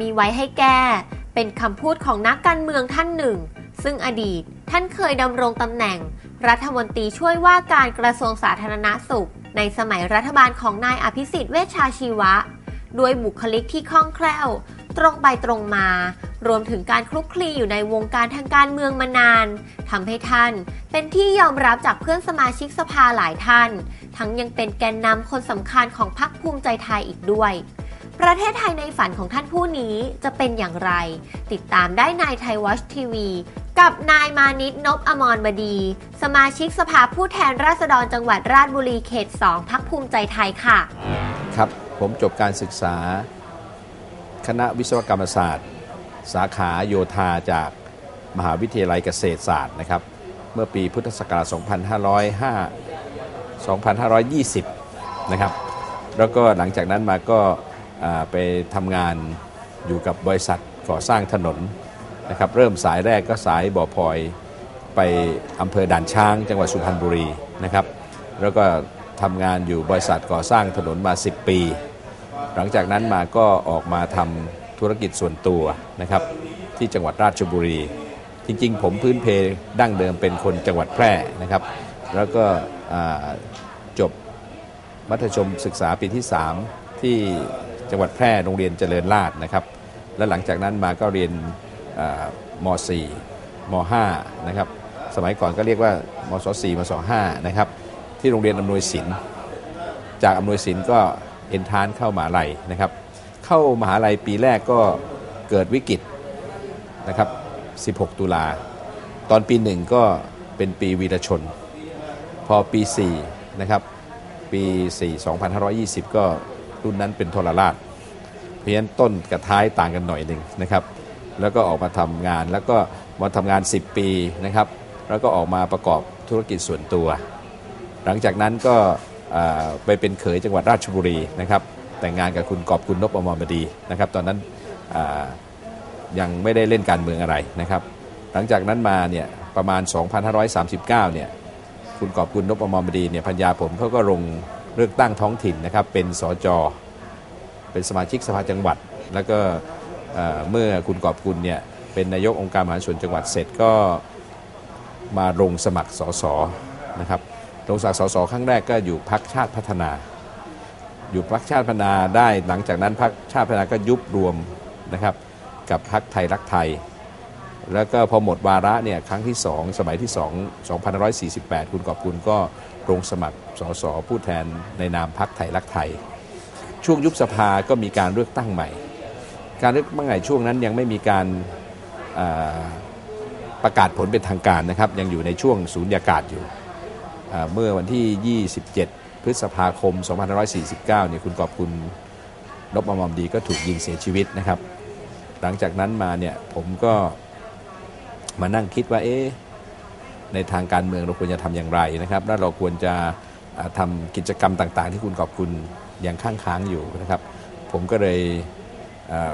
มีไว้ให้แก้ เป็นคำพูดของนักการเมืองท่านหนึ่ง ซึ่งอดีตท่านเคยดำรงตำแหน่ง รัฐมนตรีช่วยว่าการกระทรวงสาธารณสุข ในสมัยรัฐบาลของนายอภิสิทธิ์เวชชาชีวะ ด้วยบุคลิกที่คล่องแคล่ว ตรงไปตรงมา รวมถึงการคลุกคลีอยู่ในวงการทางการเมืองมานานทำให้ท่านเป็นที่ยอมรับจากเพื่อนสมาชิกสภาหลายท่าน ทั้งยังเป็นแกนนำคนสำคัญของพรรคภูมิใจไทยอีกด้วย ประเทศไทยในฝันของท่านผู้นี้จะเป็นอย่างไร ติดตามได้ในไทยวอชทีวีกับนายมานิตนบอมรบดี สมาชิกสภาผู้แทนราษฎรจังหวัดราชบุรีเขต 2 พักภูมิใจไทยค่ะ ครับผมจบการศึกษา คณะวิศวกรรมศาสตร์ สาขาโยธาจากมหาวิทยาลัยเกษตรศาสตร์นะครับ เมื่อปีพุทธศักราช2505 2520 นะครับ แล้วก็หลังจากนั้นมาก็ ไปทำงานอยู่กับบริษัทก่อสร้างถนนนะครับเริ่มสายแรกก็สายบ่อพลอยไปอำเภอด่านช้าง จังหวัดสุพรรณบุรีนะครับ แล้วก็ทำงานอยู่บริษัทก่อสร้างถนนมา 10 ปี หลังจากนั้นมาก็ออกมาทำธุรกิจส่วนตัวนะครับที่จังหวัดราชบุรี จริงๆ ผมพื้นเพดั้งเดิมเป็นคนจังหวัดแพร่นะครับ แล้วก็จบมัธยมศึกษาปีที่ 3 ที่ จังหวัดแพร่โรงเรียนเจริญราษฎร์นะครับ และหลังจากนั้นมาก็เรียนม 4 ม 5 นะครับ สมัยก่อนก็เรียกว่ามศ 4 มศ 5 นะครับ ที่โรงเรียนอำนวยศิลป์จากอำนวยศิลป์ก็เอนทานเข้ามหาลัยนะครับ เข้ามหาลัยปีแรกก็เกิดวิกฤตนะครับ 16 ตุลา ตอนปีหนึ่งก็เป็นปีวีรชน พอปี4นะครับ ปี 4 2520 ก็ รุ่นนั้นเป็นโทรราชเพราะฉะนั้นต้นกับท้ายต่างกันหน่อยหนึ่งนะครับ แล้วก็ออกมาทำงานแล้วก็มาทำงาน 10 ปีนะครับ แล้วก็ออกมาประกอบธุรกิจส่วนตัว หลังจากนั้นก็ไปเป็นเขยจังหวัดราชบุรีนะครับ แต่งงานกับคุณกอบคุณนพอมรบดีนะครับ ตอนนั้นยังไม่ได้เล่นการเมืองอะไรนะครับ หลังจากนั้นมาเนี่ยประมาณ 2539 เนี่ยคุณกอบคุณนพอมรบดีเนี่ยพัญญาผมเขาก็ลง เลือกตั้งท้องถิ่นนะครับ เป็นสจ เป็นสมาชิกสภาจังหวัด แล้วก็เมื่อคุณกอบคุณเนี่ยเป็นนายกองค์การมหาส่วนจังหวัดเสร็จก็มาลงสมัครสสนะครับลงสมัครสสครั้งแรกก็อยู่พักชาติพัฒนา อยู่พักชาติพัฒนาได้หลังจากนั้นพักชาติพัฒนาก็ยุบรวมนะครับกับพักไทยรักไทย แล้วก็พอหมดวาระเนี่ยครั้งที่ 2 สมัยที่ 2 2548 คุณกอบคุณก็ลงสมัครสสผู้แทนในนามพักไทยรักไทย ช่วงยุบสภาก็มีการเลือกตั้งใหม่ การเลือกตั้งใหม่ช่วงนั้นยังไม่มีการาประกาศผลเป็นทางการนะครับ ยังอยู่ในช่วงศูนยากาศอยู่อ่เมื่อวันที่ 27 พฤษภาคม 2549เนี่ยคุณกอบคุณนบอมรดีก็ถูกยิงเสียชีวิตนะครับ หลังจากนั้นมาเนี่ยผมก็ มานั่งคิดว่าเอ๊ะในทางการเมืองเราควรจะทำอย่างไรนะครับ แล้วเราควรจะอ่าทำกิจกรรมต่างๆ ที่คุณขอบคุณอยังข้างค้างอยู่นะครับ ผมก็เลย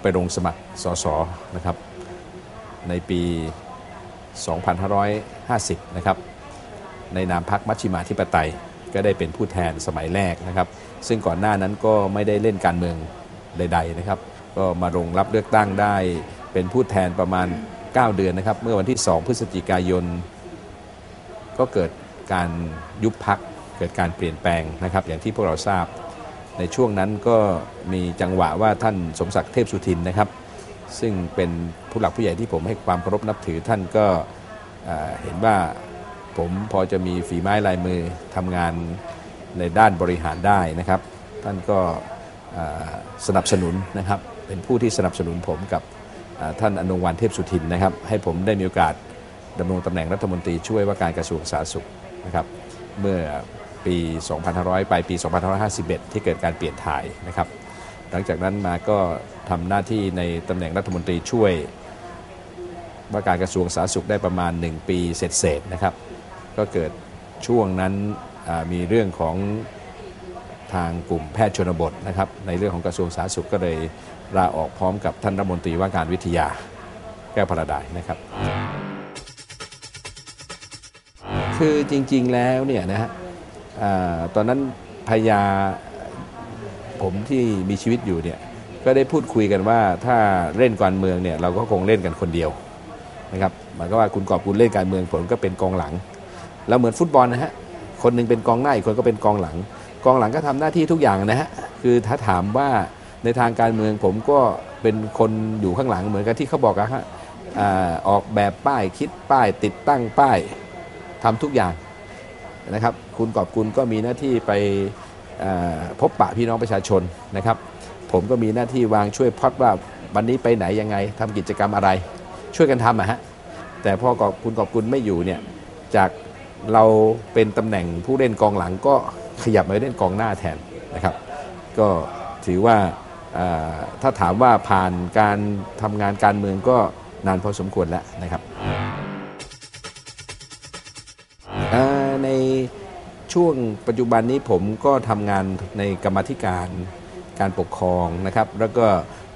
ไปลงสมัครสสนะครับ ในปี 2550 นะครับ ในนามพักมัชชิมาธิปไตย ก็ได้เป็นผู้แทนสมัยแรกนะครับ ซึ่งก่อนหน้านั้นก็ไม่ได้เล่นการเมืองใด ๆนะครับ ก็มาลงรับเลือกตั้งได้เป็นผู้แทนประมาณ 9 เดือนนะครับ เมื่อวันที่ 2 พฤศจิกายน ก็เกิดการยุบพักเกิดการเปลี่ยนแปลงนะครับ อย่างที่พวกเราทราบ ในช่วงนั้นก็มีจังหวะว่าท่านสมศักดิ์เทพสุทินนะครับ ซึ่งเป็นผู้หลักผู้ใหญ่ที่ผมให้ความเคารพนับถือท่านก็เอ่อเห็นว่าผมพอจะมีฝีไม้ลายมือทำงานในด้านบริหารได้นะครับ ท่านก็สนับสนุนนะครับ เป็นผู้ที่สนับสนุนผมกับ ท่านอนงวันเทพสุทินนะครับ ให้ผมได้มีโอกาสดำรงตำแหน่งรัฐมนตรีช่วยว่าการกระทรวงสาธารณสุขนะครับเมื่อปี 2500 ไปปี 2551 ที่เกิดการเปลี่ยนถ่ายนะครับ หลังจากนั้นมาก็ทำหน้าที่ในตำแหน่งรัฐมนตรีช่วย ว่าการกระทรวงสาธารณสุขได้ประมาณ 1 ปีเศษๆนะครับ ก็เกิดช่วงนั้นมีเรื่องของ ทางกลุ่มแพทย์ชนบทนะครับในเรื่องของกระทรวงสาธารณสุขก็เลยลาออกพร้อมกับท่านรัฐมนตรีว่าการวิทยาแก้วพระดายนะครับ คือจริงๆแล้วเนี่ยนะฮะตอนนั้นภรรยาผมที่มีชีวิตอยู่เนี่ยก็ได้พูดคุยกันว่าถ้าเล่นการเมืองเนี่ยเราก็คงเล่นกันคนเดียวนะครับหมายก็ว่าคุณกอบคุณเล่นการเมืองผมก็เป็นกองหลัง แล้วเหมือนฟุตบอลนะฮะคนหนึงเป็นกองหน้าอีกคนก็เป็นกองหลัง กองหลังก็ทำหน้าที่ทุกอย่างนะฮะคือถ้าถามว่าในทางการเมืองผมก็เป็นคนอยู่ข้างหลังเหมือนกับที่เขาบอกอะฮะออกแบบป้ายคิดป้ายติดตั้งป้ายทำทุกอย่างนะครับ คุณกอบคุณก็มีหน้าที่ไปพบปะพี่น้องประชาชนนะครับ ผมก็มีหน้าที่วางช่วยพอดว่าวันนี้ไปไหนยังไงทำกิจกรรมอะไร ช่วยกันทำอะฮะแต่พอกอบคุณกอบคุณไม่อยู่เนี่ยจากเราเป็นตำแหน่งผู้เล่นกองหลังก็ ขยับมาเล่นกองหน้าแทนนะครับ ก็ถือว่าถ้าถามว่าผ่านการทำงานการเมืองก็นานพอสมควรแล้วนะครับในช่วงปัจจุบันนี้ผมก็ทำงานในกรรมธิการการปกครองนะครับ แล้วก็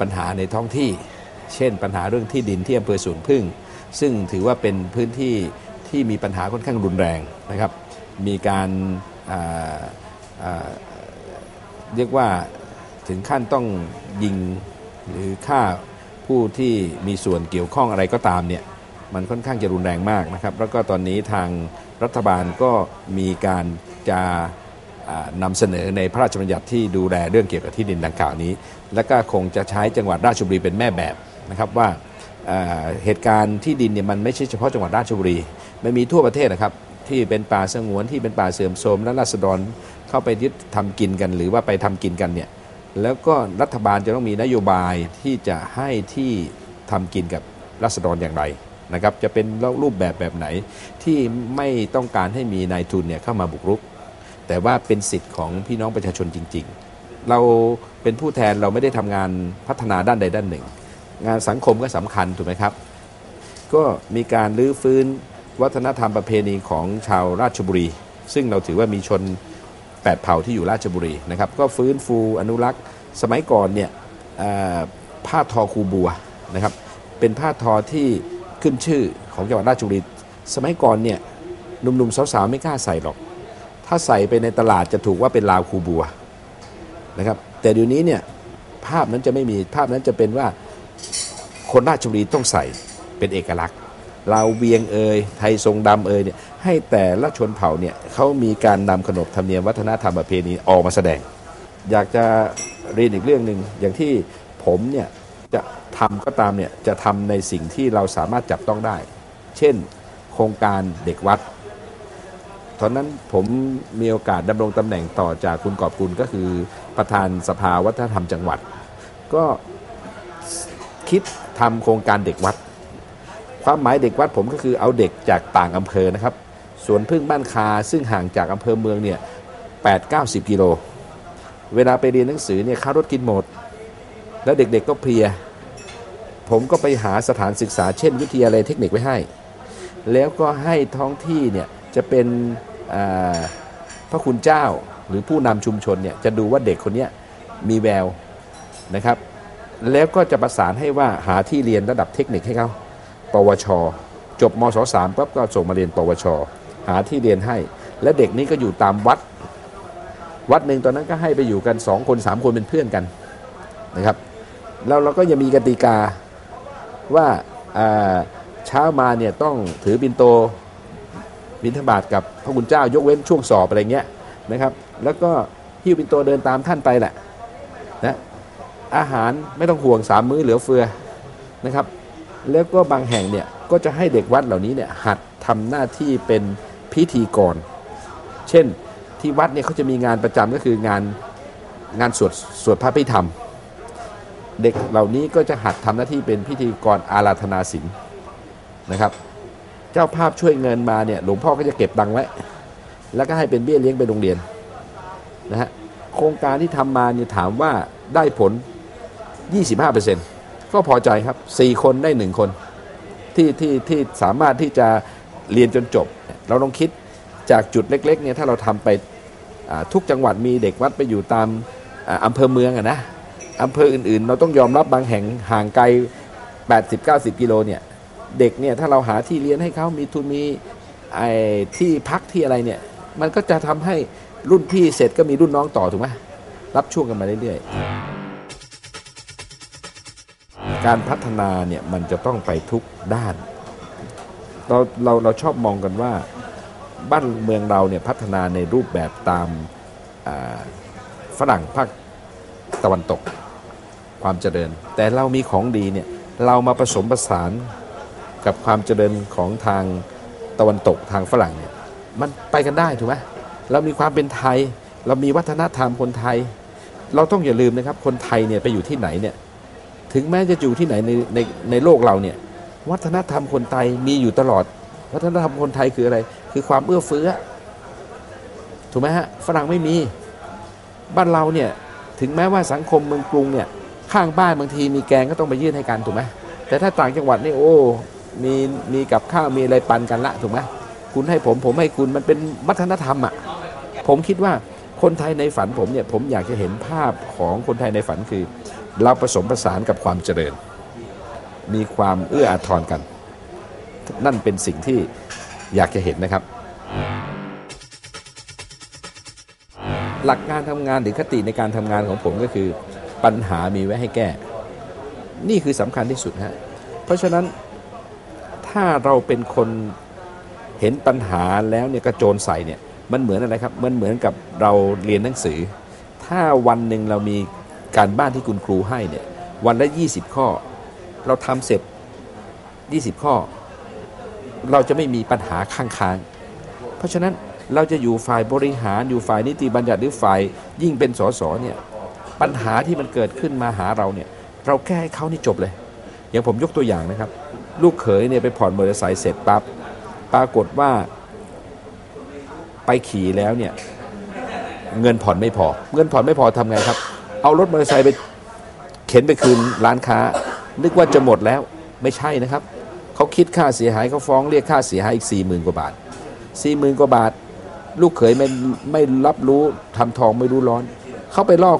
ปัญหาในท้องที่ เช่นปัญหาเรื่องที่ดินที่อำเภอสวนพึ่ง ซึ่งถือว่าเป็นพื้นที่ที่มีปัญหาค่อนข้างรุนแรงนะครับ มีการ เรียกว่าถึงขั้นต้องยิงหรือฆ่าผู้ที่มีส่วนเกี่ยวข้องอะไรก็ตามเนี่ยมันค่อนข้างจะรุนแรงมากนะครับ แล้วก็ตอนนี้ทางรัฐบาลก็มีการจะนำเสนอในพระราชบัญญัติที่ดูแลเรื่องเกี่ยวกับที่ดินดังกล่าวนี้ และก็คงจะใช้จังหวัดราชบุรีเป็นแม่แบบนะครับว่าอ่าเหตุการณ์ที่ดินเนี่ยมันไม่ใช่เฉพาะจังหวัดราชบุรี มันมีทั่วประเทศนะครับ ที่เป็นป่าสงวนที่เป็นป่าเสื่อมโทรมและราษฎรเข้าไปยึดทำกินกัน หรือว่าไปทำกินกันเนี่ยแล้วก็รัฐบาลจะต้องมีนโยบายที่จะให้ที่ทำกินกับราษฎรอย่างไรนะครับจะเป็นรูปแบบแบบไหนที่ไม่ต้องการให้มีนายทุนเนี่ยเข้ามาบุกรุก แต่ว่าเป็นสิทธิ์ของพี่น้องประชาชนจริง ๆ เราเป็นผู้แทนเราไม่ได้ทำงานพัฒนาด้านใดด้านหนึ่ง งานสังคมก็สำคัญถูกไหมครับ ก็มีการรื้อฟื้น วัฒนธรรมประเพณีของชาวราชบุรี ซึ่งเราถือว่ามีชน 8 เผ่าที่อยู่ราชบุรีนะครับก็ฟื้นฟูอนุรักษ์ สมัยก่อนเนี่ยผ้าทอคูบัวนะครับเป็นผ้าทอที่ขึ้นชื่อของจังหวัดราชบุรี สมัยก่อนเนี่ยหนุ่มๆสาวๆไม่กล้าใส่หรอก ถ้าใส่ไปในตลาดจะถูกว่าเป็นลาวคูบัวนะครับแต่เดี๋ยวนี้เนี่ยภาพนั้นจะไม่มีภาพนั้นจะเป็นว่าคนราชบุรีต้องใส่เป็นเอกลักษณ์ ลาวเวียงเอยไทยทรงดำเอยเนี่ยให้แต่ละชนเผ่าเนี่ยเขามีการนำขนบธรรมเนียมวัฒนธรรมประเพณีออกมาแสดง อยากจะเรียนอีกเรื่องหนึ่งอย่างที่ผมเนี่ยจะทำก็ตามเนี่ยจะทำในสิ่งที่เราสามารถจับต้องได้ เช่น โครงการเด็กวัดตอนนั้นผมมีโอกาสดำรงตำแหน่งต่อจากคุณกอบกุลก็คือประธานสภาวัฒนธรรมจังหวัด ก็คิดทำโครงการเด็กวัด ความหมายเด็กวัดผมก็คือเอาเด็กจากต่างอำเภอนะครับสวนพึ่งบ้านคาซึ่งห่างจากอำเภอเมืองเนี่ย8 9 0กิโล เวลาไปเรียนหนังสือเนี่ยค่ารถกินหมด แล้วเด็กๆก็เพลีย ผมก็ไปหาสถานศึกษาเช่น วิทยาลัยเทคนิคไว้ให้ แล้วก็ให้ท้องที่เนี่ยจะเป็นพระคุณเจ้าหรือผู้นำชุมชนเนี่ยจะดูว่าเด็กคนนี้มีแววนะครับ แล้วก็จะประสานให้ว่าหาที่เรียนระดับเทคนิคให้เขา ปวช จบมศสามปั๊บก็ส่งมาเรียน ปวช หาที่เรียนให้ และเด็กนี้ก็อยู่ตามวัด วัดหนึ่งตอนนั้นก็ให้ไปอยู่กันสองคนสามคนเป็นเพื่อนกันนะครับแล้วเราก็ยังมีกติกาว่าเช้ามาเนี่ยต้องถือบินโตบินทบาทกับพระคุณเจ้ายกเว้นช่วงสอบอะไรเงี้ยนะครับ แล้วก็หิ้วบินโตเดินตามท่านไปแหละนะอาหารไม่ต้องห่วงสามมื้อเหลือเฟือนะครับ แล้วก็บางแห่งเนี่ยก็จะให้เด็กวัดเหล่านี้เนี่ยหัดทำหน้าที่เป็นพิธีกร เช่นที่วัดเนี่ยเขาจะมีงานประจำก็คืองานงานสวดสวดพระพิธรรม เด็กเหล่านี้ก็จะหัดทำหน้าที่เป็นพิธีกรอาราธนาศีลนะครับ เจ้าภาพช่วยเงินมาเนี่ยหลวงพ่อก็จะเก็บตังไว้ แล้วก็ให้เป็นเบี้ยเลี้ยงไปโรงเรียนนะฮะโครงการที่ทำมาเนี่ยถามว่าได้ผล 25% ก็พอใจครับ4คนได้1คนที่ที่ที่สามารถที่จะเรียนจนจบ เราลองคิดจากจุดเล็กๆเนี่ยถ้าเราทำไปทุกจังหวัดมีเด็กวัดไปอยู่ตามอ่าอำเภอเมืองอะนะอำเภออื่นๆ เราต้องยอมรับบางแห่งห่างไกล 80-90 กิโลเนี่ยเด็กเนี่ยถ้าเราหาที่เรียนให้เขามีทุนมีไอ้ที่พักที่อะไรเนี่ยมันก็จะทำให้รุ่นพี่เสร็จก็มีรุ่นน้องต่อถูกไหมรับช่วงกันมาเรื่อยๆ การพัฒนาเนี่ยมันจะต้องไปทุกด้าน เราเราเราชอบมองกันว่าบ้านเมืองเราเนี่ยพัฒนาในรูปแบบตามฝรั่งภาคตะวันตกความเจริญ แต่เรามีของดีเนี่ยเรามาผสมผสานกับความเจริญของทางตะวันตกทางฝรั่งเนี่ยมันไปกันได้ถูกไหมเรามีความเป็นไทย เรามีวัฒนธรรมคนไทย เราต้องอย่าลืมนะครับ คนไทยเนี่ยไปอยู่ที่ไหนเนี่ย ถึงแม้จะอยู่ที่ไหนในในในโลกเราเนี่ย วัฒนธรรมคนไทยมีอยู่ตลอด วัฒนธรรมคนไทยคืออะไร คือความเอื้อเฟื้อ ถูกไหมฮะฝรั่งไม่มี บ้านเราเนี่ยถึงแม้ว่าสังคมเมืองกรุงเนี่ยข้างบ้านบางทีมีแกงก็ต้องไปยื่นให้กันถูกไหมแต่ถ้าต่างจังหวัดนี่โอ้มีมีกับข้าวมีอะไรปันกันละถูกไหมคุณให้ผมผมให้คุณมันเป็นวัฒนธรรมอะผมคิดว่า คนไทยในฝันผมเนี่ยผมอยากจะเห็นภาพของคนไทยในฝันคือ เราผสมผสานกับความเจริญ มีความเอื้ออาทรกัน นั่นเป็นสิ่งที่อยากจะเห็นนะครับ หลักการทำงานหรือคติในการทำงานของผมก็คือ ปัญหามีไว้ให้แก้ นี่คือสำคัญที่สุดฮะเพราะฉะนั้นถ้าเราเป็นคนเห็นปัญหาแล้วเนี่ยกระโจนใส่เนี่ย มันเหมือนอะไรครับ มันเหมือนกับเราเรียนหนังสือ ถ้าวันหนึ่งเรามีการบ้านที่คุณครูให้เนี่ย วันละ 20 ข้อ เราทำเสร็จ 20 ข้อ เราจะไม่มีปัญหาข้างค้าง เพราะฉะนั้นเราจะอยู่ฝ่ายบริหารอยู่ฝ่ายนิติบัญญัติหรือฝ่ายยิ่งเป็นสสเนี่ยปัญหาที่มันเกิดขึ้นมาหาเราเนี่ย เราแก้ให้เขานี่จบเลย อย่างผมยกตัวอย่างนะครับ ลูกเขยเนี่ยไปผ่อนมอเตอร์ไซค์เสร็จปั๊บปรากฏว่า ไปขี่แล้วเนี่ยเงินผ่อนไม่พอ เงินผ่อนไม่พอทำไงครับ เอารถมอเตอร์ไซค์ไปเข็นไปคืนร้านค้า นึกว่าจะหมดแล้วไม่ใช่นะครับเขาคิดค่าเสียหายเขาฟ้องเรียกค่าเสียหายอีก4ี่หมื่นกว่าบาทสี่หมื่นกว่าบาท ลูกเขยไม่ไม่รับรู้ทำทองไม่รู้ร้อน เขาไปล่อ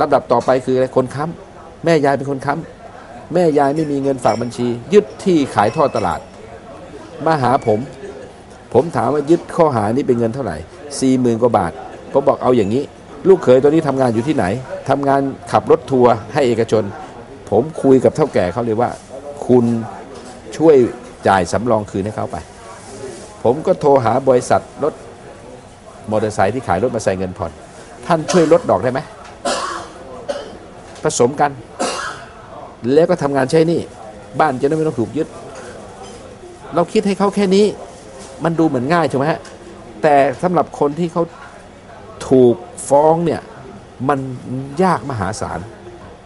ลำดับต่อไปคืออะไรคนค้ำแม่ยายเป็นคนค้ำแม่ยายไม่มีเงินฝากบัญชี ยึดที่ขายทอดตลาด มาหาผม ผมถามว่ายึดข้อหานี้เป็นเงินเท่าไหร่สี่หมื่นกว่าบาทผมบอกเอาอย่างนี้ ลูกเขยตอนนี้ทำงานอยู่ที่ไหนทำงานขับรถทัวร์ให้เอกชน ผมคุยกับเท่าแก่เขาเลยว่า คุณช่วยจ่ายสำรองคืนให้เขาไป ผมก็โทรหาบริษัทรถมอเตอร์ไซค์ที่ขายรถมาใส่เงินผ่อน ท่านช่วยลดดอกได้ไหมผสมกัน แล้วก็ทำงานใช้หนี่ บ้านจะได้ไม่ต้องถูกยึด เราคิดให้เขาแค่นี้ มันดูเหมือนง่ายใช่ไหมฮะแต่สำหรับคนที่เขาถูกฟ้องเนี่ยมันยากมหาศาล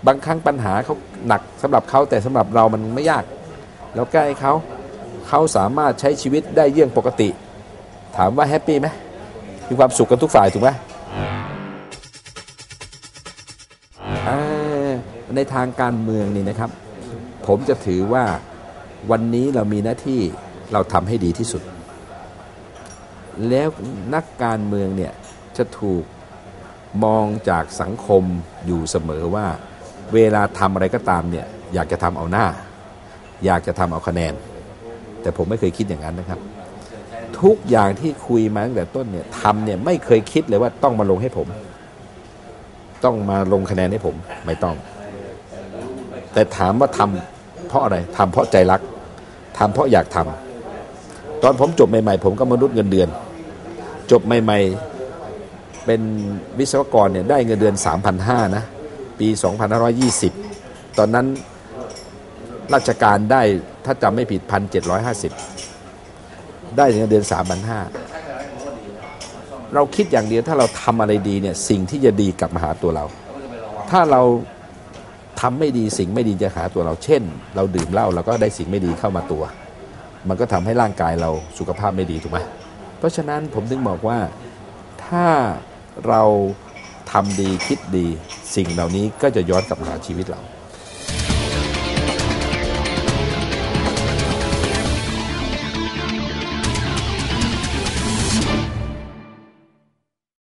บางครั้งปัญหาเขาหนักสำหรับเขาแต่สำหรับเรามันไม่ยากเราแก้ให้เขาเขาสามารถใช้ชีวิตได้เยี่ยงปกติ ถามว่าแฮปปี้ไหมมีความสุขกันทุกฝ่ายถูกไหมในทางการเมืองนี่นะครับ ผมจะถือว่าวันนี้เรามีหน้าที่เราทำให้ดีที่สุด แล้วนักการเมืองเนี่ยจะถูกมองจากสังคมอยู่เสมอว่า เวลาทำอะไรก็ตามเนี่ยอยากจะทำเอาหน้า อยากจะทำเอาคะแนน แต่ผมไม่เคยคิดอย่างนั้นนะครับ ทุกอย่างที่คุยมาตั้งแต่ต้นเนี่ยทำเนี่ยไม่เคยคิดเลยว่าต้องมาลงให้ผม ต้องมาลงคะแนนให้ผมไม่ต้อง แต่ถามว่าทำเพราะอะไรทำเพราะใจรักทำเพราะอยากทำ ตอนผมจบใหม่ๆ ผมก็มนุษย์เงินเดือน จบใหม่ๆ เป็นวิศวกรเนี่ยได้เงินเดือน 3,500 นะ ปี 2520 ตอนนั้นราชการได้ถ้าจำไม่ผิด 1,750 ได้เงินเดือน 3,500 เราคิดอย่างเดียวถ้าเราทำอะไรดีเนี่ยสิ่งที่จะดีกลับมาหาตัวเรา ถ้าเราทำไม่ดีสิ่งไม่ดีจะหาตัวเราเช่น เราดื่มเหล้าเราก็ได้สิ่งไม่ดีเข้ามาตัว มันก็ทำให้ร่างกายเราสุขภาพไม่ดีถูกไหมเพราะฉะนั้นผมถึงบอกว่าถ้าเราทำดีคิดดี สิ่งเหล่านี้ก็จะย้อนกลับมาหาชีวิตเรา